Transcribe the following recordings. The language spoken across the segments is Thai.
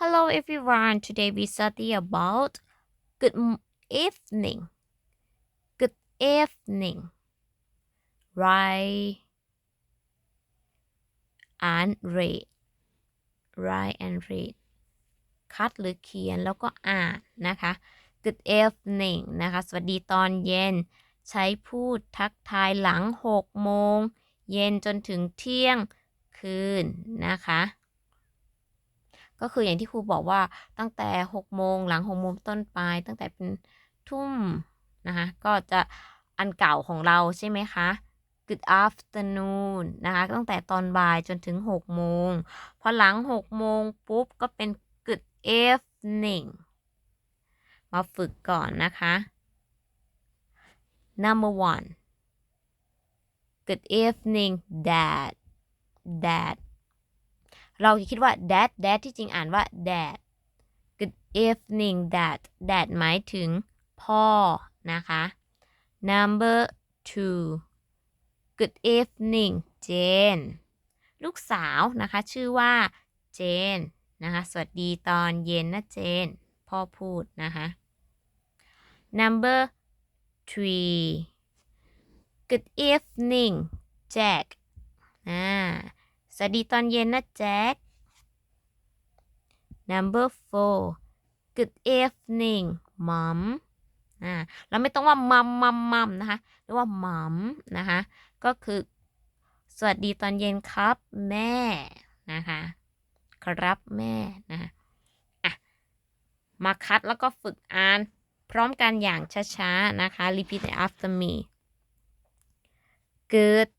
Hello everyone. Today we study about good evening. Good evening. Write and read. Write and read. คัดหรือเขียนแล้วก็อ่านนะคะ Good evening นะคะ สวัสดีตอนเย็น ใช้พูดทักทายหลัง 6 โมง เย็นจนถึงเที่ยงคืนนะคะ ก็คืออย่างที่ครูบอกว่าตั้งแต่6โมงหลัง6โมงต้นไปตั้งแต่เป็นทุ่มนะคะก็จะอันเก่าของเราใช่ไหมคะ Good afternoon นะคะตั้งแต่ตอนบ่ายจนถึง6โมงพอหลัง6โมงปุ๊บก็เป็น Good evening มาฝึกก่อนนะคะ Number one Good evening dad dad เราคิดว่า dad dad ที่จริงอ่านว่า dad Good evening dad dad หมายถึงพ่อนะคะ Number two Good evening Jane ลูกสาวนะคะ ชื่อว่า Jane นะคะ สวัสดีตอนเย็นนะเจน พ่อพูดนะคะ Number three Good evening Jack อ่า สวัสดีตอนเย็นนะแจ็ค Number four Good evening mom อ่าเราไม่ต้องว่ามัมมัมมัมนะคะเรียกว่ามัมนะคะก็คือสวัสดีตอนเย็นครับแม่นะคะครับแม่นะคะอะมาคัดแล้วก็ฝึกอ่าน พร้อมกันอย่างช้าๆนะคะ repeat after me good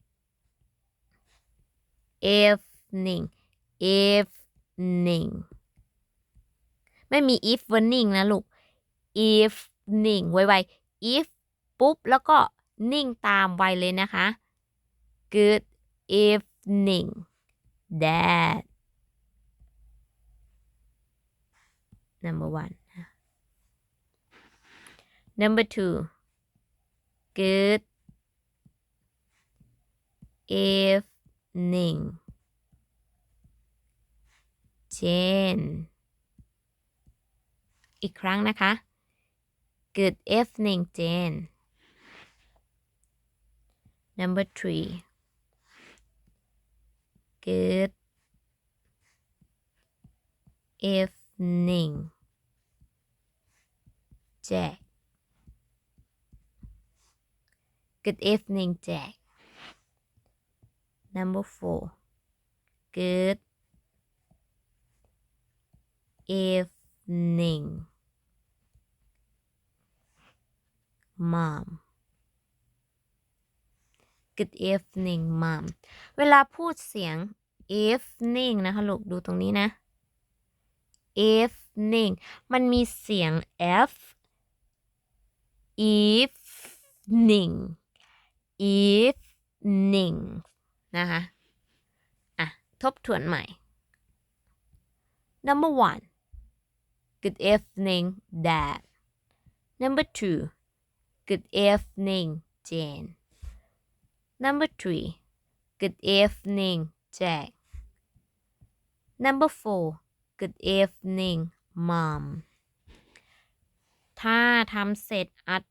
evening evening ไม่มี evening นะลูก evening ไวๆ if ปุ๊บ แล้วก็นิ่งตามไวเลยนะคะ good evening dad number one number two good if evening Jane อีกครั้งนะคะ Good evening Jane number three Good evening Jack Good evening Jack Number four Good evening Mom Good evening Mom เวลาพูดเสียง evening นะคะลูกดูตรงนี้นะ evening มันมีเสียง f evening evening นะคะอะทบทวนใหม่ number one good evening dad number two good evening Jane number three good evening Jack number four good evening mom ถ้าทำเสร็จอัด